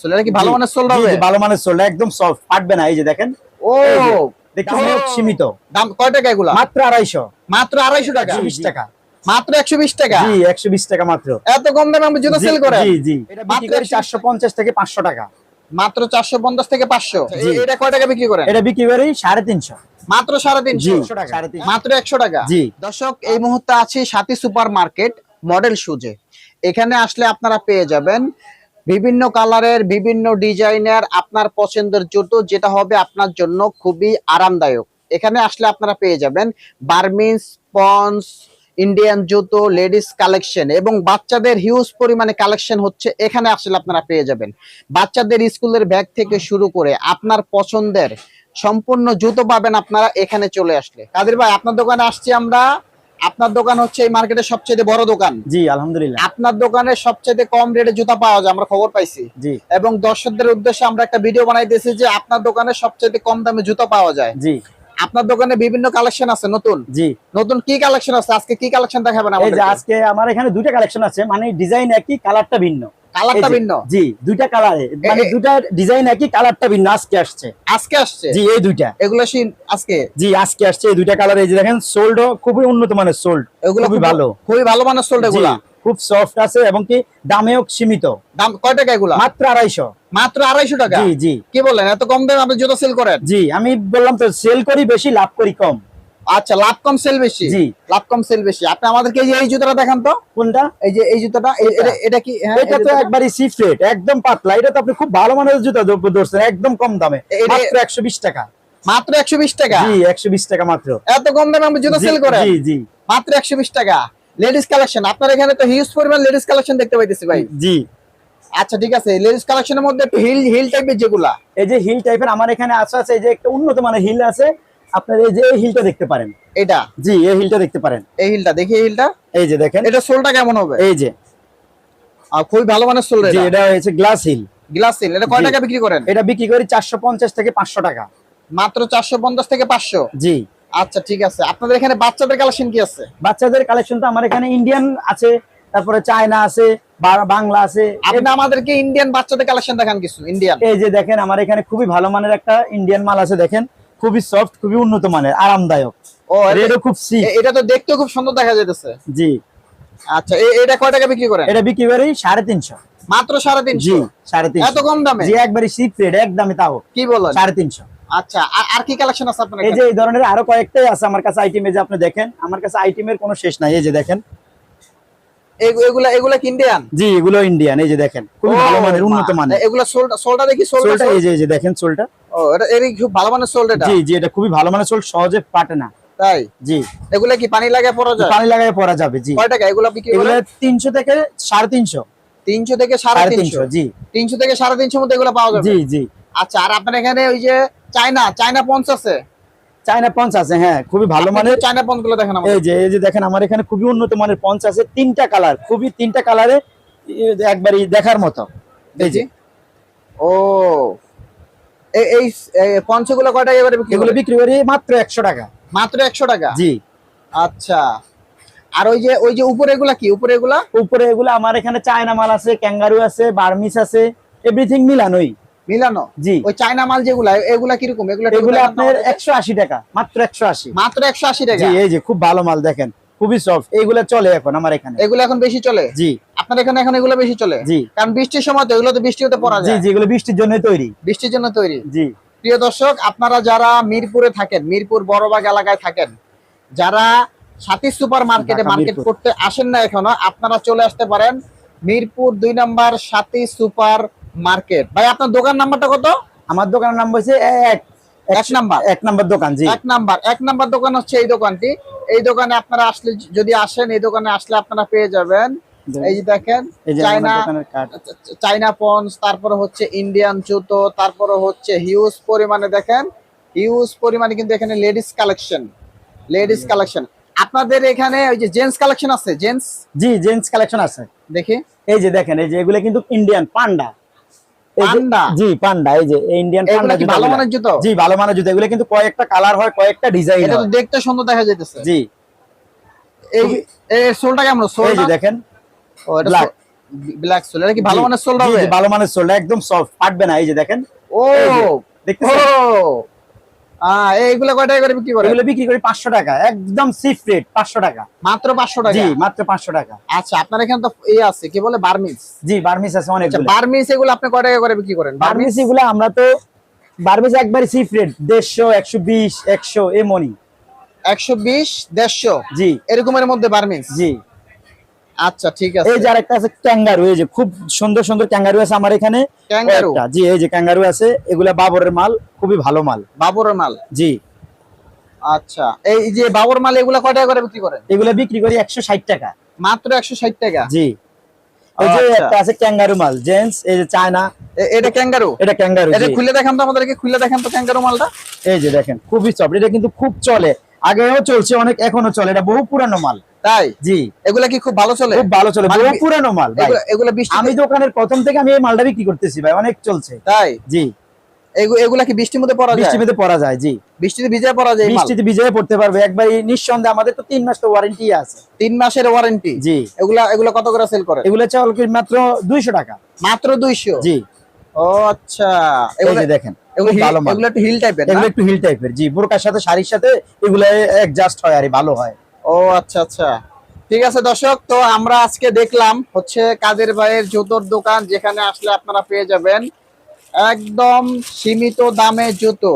Soul এটা কি ভালো মানের সোল ভালো মানের সোল একদম সফট ফাটবে না এই যে দেখেন। ও সীমিত। দাম কয় টাকা এগুলা? মাত্র আড়াইশো। মাত্র আড়াইশো টাকা? বিশ টাকা। মাত্র একশো বিশ টাকা? জি একশো বিশ টাকা মাত্র। এত কম দামে জুতো সেল করেন? জি জি। এটা বিক্রি করি 120 চারশো পঞ্চাশ থেকে পাঁচশো টাকা। মাত্র চারশো পঞ্চাশ থেকে পাঁচশো? জি। এটা কয় টাকা বিক্রি করেন? এটা বিক্রি করি সাড়ে তিনশো। মাত্র সাড়ে জি তিনশো। সাড়ে মাত্র একশো টাকা? জি। দর্শক এই মুহূর্তে আছি সাথী সুপার মার্কেট মডেল সুজে এখানে আসলে আপনারা পেয়ে যাবেন বিভিন্ন কালারের, বিভিন্ন ডিজাইনের আপনার পছন্দের জুতো, যেটা হবে আপনার জন্য খুবই আরামদায়ক। এখানে আসলে আপনারা পেয়ে যাবেন বার্মিন্স পন্স ইন্ডিয়ান জুতো, লেডিস কালেকশন এবং বাচ্চাদের হিউজ পরিমাণে কালেকশন হচ্ছে, এখানে আসলে আপনারা পেয়ে যাবেন। বাচ্চাদের স্কুলের ব্যাগ থেকে শুরু করে আপনার পছন্দের সম্পূর্ণ জুতো পাবেন আপনারা এখানে চলে আসলে। কাদের ভাই, আপনার দোকানে আসছি আমরা। আপনার দোকান হচ্ছে এই মার্কেটের সবচেয়ে বড় দোকান। জি আলহামদুলিল্লাহ। আপনার দোকানে সবচেয়ে কম রেটে জুতা পাওয়া যায় আমরা খবর পাইছি। জি। এবং দর্শকদের উদ্দেশ্যে আমরা একটা ভিডিও বানাইতেছি যে আপনার দোকানে সবচেয়ে কম দামে জুতা পাওয়া যায়। জি। আপনার দোকানে বিভিন্ন কালেকশন আছে নতুন? জি। নতুন কি কালেকশন আছে? আজকে কি কালেকশন দেখাবেন এই যে আমাদের আজকে আমার এখানে দুইটা কালেকশন আছে মানে ডিজাইন একই কালারটা ভিন্ন। কালারটা ভিন্ন। জি দুইটা কালারে মানে দুইটা ডিজাইন একই কালারটা ভিন্ন আজকে আসছে। আজকে আসছে? জি এই দুইটা। এগুলো আজকে? জি আজকে আসছে এই দুইটা কালার এই যে দেখেন সোল্ড খুবই উন্নত মানের সোল্ড এগুলো খুবই ভালো। খুবই ভালো মানের সোল্ড এগুলা। খুব সফট আছে এবং কি দামেও সীমিত। দাম কয় টাকা এগুলা? মাত্র আড়াইশো। মাত্র আড়াইশো টাকা? জি জি। কি বলেন এত কম দামে আপনি জুতো সেল করেন? জি আমি বললাম তো সেল করি বেশি লাভ করি কম। আচ্ছা লাভ কম সেল বেশি? জি। লাভ কম সেল বেশি। আপনি আমাদেরকে এই জুতোটা দেখান তো। কোনটা? এই যে এই জুতোটা এটা- কি হ্যাঁ, এটা তো একবারই সিফ্রেট একদম পাতলা। এটা তো আপনি খুব ভালো মানের জুতা ধরছেন একদম কম দামে। মাত্র একশো বিশ টাকা। মাত্র একশো বিশ টাকা? জি একশো বিশ টাকা মাত্র। এত কম দামে আপনি জুতো সেল করেন? জি জি। মাত্র একশো বিশ টাকা। লেডিস কালেকশন আপনার এখানে তো হিউজ পরিমাণ লেডিস কালেকশন দেখতে পাইতেছি ভাই। জি। আচ্ছা ঠিক আছে লেডিস কালেকশনের মধ্যে একটু হিল হিল টাইপের যেগুলা। এই যে হিল টাইপের আমার এখানে আছে আছে এই যে একটা উন্নত মানের হিল আছে আপনার এই যে এই হিলটা দেখতে পারেন। এটা? জি এই হিলটা দেখতে পারেন। এই হিলটা দেখি এই হিলটা। এই যে দেখেন। এটা সোলটা কেমন হবে? এই যে। আর খুবই ভালো মানের সোল জি এটা। হয়েছে গ্লাস হিল। Glass hill. এটা কয় টাকা বিক্রি করেন? এটা বিক্রি করি চারশো পঞ্চাশ থেকে পাঁচশো টাকা। মাত্র চারশো পঞ্চাশ থেকে পাঁচশো? জি। আচ্ছা ঠিক আছে। আপনাদের এখানে বাচ্চাদের কালেকশন কি আছে? বাচ্চাদের কালেকশন তো আমার এখানে ইন্ডিয়ান আছে তারপরে চায়না আছে বাংলা আছে। আপনি আমাদেরকে ইন্ডিয়ান বাচ্চাদের কালেকশন দেখান কিছু ইন্ডিয়ান। এই যে দেখেন আমার এখানে খুবই ভালো মানের একটা ইন্ডিয়ান মাল আছে দেখেন। খুবই সফট খুবই উন্নত মানের আরামদায়ক। ও এটা- খুব এ- এটা তো দেখতেও খুব সুন্দর দেখা যাইতেছে। জি। আচ্ছা এটা কয় টাকা বিক্রি করেন? এটা বিক্রি করি সাড়ে তিনশো। মাত্র সাড়ে জি তিনশো। সাড়ে এত কম দামে? জি একবারে সিপ রেড একদমই তাও। কি বলেন? সাড়ে তিনশো। আচ্ছা আর- আর কি কালেকশন আছে আপনার এই যে এই ধরনের আরও কয়েকটাই আছে আমার কাছে আইটেম যে আপনি দেখেন আমার কাছে আইটেমের কোনো শেষ নাই এই যে দেখেন। এগুলা এগুলা ইন্ডিয়ান জি এগুলো ইন্ডিয়ান এই যে দেখেন খুবই ভালো মানের উন্নত মানের। এগুলা সোলটা সোলটা দেখি সোলটা সোলটা এই যে এই যে দেখেন সোলটা। ও এটা এর খুব ভালো মানের সোল এটা। জি জি এটা খুবই ভালো মানের সোল সহজে পাটে না। তাই? জি। এগুলা কি পানি পানি লাগায় পরা যাবে জি। কয় টাকা? এগুলা বিক্রি থেকে সাড়ে তিনশো। তিনশো থেকে সাড়ে সাড়ে তিনশো। তিনশো জি। তিনশো থেকে মধ্যে এগুলো পাওয়া যাবে? জি জি। আচ্ছা আর আপনার এখানে ওই যে চায়না চায়না পঞ্চ আছে? চায়না পঞ্চ আছে হ্যাঁ খুবই ভালো মানের। চায়না পঞ্চগুলো দেখেন এই যে এই যে দেখেন আমার এখানে খুবই উন্নত মানের পঞ্চ আছে তিনটা কালার খুবই তিনটা কালারে একবারই দেখার মতো। এই যে। ও এই এই পঞ্চগুলো কয় টাকা এবারে এগুলো বিক্রি করি মাত্র একশো টাকা। মাত্র একশো টাকা? জি। আচ্ছা। আর ওই যে ওই যে উপরে এগুলা কি? উপরে এগুলা? উপরে এগুলো আমার এখানে চায়না মাল আছে ক্যাঙ্গারু আছে বার্মিস আছে এভরিথিং মিলানোই। মিলানো? জি। ওই চায়না মাল যেগুলা এগুলা কীরকম? এগুলা এগুলো আপনার একশো আশি টাকা মাত্র একশো আশি। মাত্র একশো আশি টাকা? এই যে খুব ভালো মাল দেখেন খুবই সফট। এগুলো চলে এখন আমার এখানে। এগুলো এখন বেশি চলে? জি। আপনার এখানে এখন এগুলো বেশি চলে? জি। কারণ বৃষ্টির সময় তো এগুলো তো বৃষ্টি হতে পড়া যায়। জি এগুলো বৃষ্টির জন্য তৈরি। বৃষ্টির জন্য তৈরি। জি। প্রিয় দর্শক আপনারা যারা মিরপুরে থাকেন মিরপুর বড়বাগ এলাকায় থাকেন যারা সাথী সুপার মার্কেটে মার্কেট করতে আসেন না এখনও আপনারা চলে আসতে পারেন মিরপুর দুই নাম্বার সাথী সুপার মার্কেট। ভাই আপনার দোকান নাম্বারটা কত? আমার দোকানের নাম হচ্ছে এক। এক নাম্বার। এক নাম্বার দোকান জি। এক নাম্বার। এক নাম্বার দোকান হচ্ছে এই দোকানটি। এই দোকানে আপনারা আসলে যদি আসেন এই দোকানে আসলে আপনারা পেয়ে যাবেন। এই যে দেখেন চাইনা পন্স তারপরে হচ্ছে ইন্ডিয়ান জুতো তারপরে হচ্ছে হিউজ পরিমাণে দেখেন হিউজ পরিমাণে কিন্তু এখানে লেডিস কালেকশন লেডিস কালেকশন আপনাদের এখানে ওই যে জেন্টস কালেকশন আছে? জেন্টস জি জেন্টস কালেকশন আছে। দেখি। এই যে দেখেন এই যে এগুলো কিন্তু ইন্ডিয়ান পান্ডা। পান্ডা? জি পান্ডা এই যে ইন্ডিয়ান পান্ডা ভালো মানের জুতো? জি ভালো মানের জুতো। এগুলো কিন্তু কয়েকটা কালার হয় কয়েকটা ডিজাইন এটা তো দেখতে সুন্দর দেখা যাইতেছে। জি। এই এই সোলটা কেমন? এই যে দেখেন ও এটা black। Black soul. এটা কি ভালো মানের সোল হবে? ভালো মানের সোল একদম সফট ফাটবে না। এই যে দেখেন ও দেখতে ও। এইগুলা কয় টাকা করে বিক্রি করে? এগুলো বিক্রি করি পাঁচশো টাকা একদম সিফ রেট পাঁচশো টাকা। মাত্র পাঁচশো টাকা? জি মাত্র পাঁচশো টাকা। আচ্ছা আপনার এখানে তো এই আছে কি বলে বার্মিস জি বার্মিস আছে অনেক আচ্ছা বার্মিস এগুলো আপনি কয় টাকা করে বিক্রি করেন? বার্মিস এগুলো আমরা তো বার্মিস একবারে সিফ রেট দেড়শো একশো বিশ একশো এমনই একশো বিশ দেড়শো? জি। এরকমের মধ্যে বার্মিস জি। আচ্ছা ঠিক আছে। এই যে আরেকটা আছে ক্যাঙ্গারু এই যে খুব সুন্দর সুন্দর ক্যাঙ্গারু আছে আমার এখানে। ক্যাঙ্গারু? জি এই যে ক্যাঙ্গারু আছে এগুলা বাবরের মাল। খুবই ভালো মাল। বাবরের মাল? জি। আচ্ছা। এই যে বাবর মাল এগুলা কয় টাকা করে বিক্রি করেন? এগুলা বিক্রি করি একশো ষাট টাকা। মাত্র একশো ষাট টাকা? জি। যে আচ্ছা। একটা আছে ক্যাঙ্গারু মাল জেন্টস এই যে চায়না। এটা ক্যাঙ্গারু? এটা ক্যাঙ্গারু এটা খুলে দেখান তো আমাদেরকে খুলে দেখান তো ক্যাঙ্গারু মালটা। এই যে দেখেন খুবই সফট এটা কিন্তু খুব চলে। আগেও চলছে অনেক এখনও চলে এটা বহু পুরানো মাল। তাই? জি। এগুলা কি খুব ভালো চলে? খুব ভালো চলে মানে বহু পুরানো মাল এগুলা- আমি দোকানের প্রথম থেকে আমি এই মালটা বিক্রি করতেছি ভাই অনেক চলছে। তাই? জি। এগুলা কি বৃষ্টির মধ্যে পড়া যায়? বৃষ্টিতে পরা যায় জি। বৃষ্টিতে ভিজে পড়া যায় বৃষ্টিতে ভিজে পড়তে পারবে। একবার নিঃসন্দেহে আমাদের তো তিন মাস তো ওয়ারেন্টি আছে। তিন মাসের ওয়ারেন্টি জি। এগুলা এগুলা কত করে সেল করে? এগুলো চাল কি মাত্র দুইশো টাকা। মাত্র দুইশো? জি। ও আচ্ছা। এগুলা দেখেন এগুলো একটু হিল টাইপের এগুলো একটু হিল টাইপের জি। বোরকার সাথে শাড়ির সাথে এগুলো অ্যাডজাস্ট হয় আর ভালো হয়। ও আচ্ছা আচ্ছা। ঠিক আছে দর্শক তো আমরা আজকে দেখলাম হচ্ছে কাদের ভাইয়ের জুতোর দোকান যেখানে আসলে আপনারা পেয়ে যাবেন। একদম সীমিত দামে জুতো।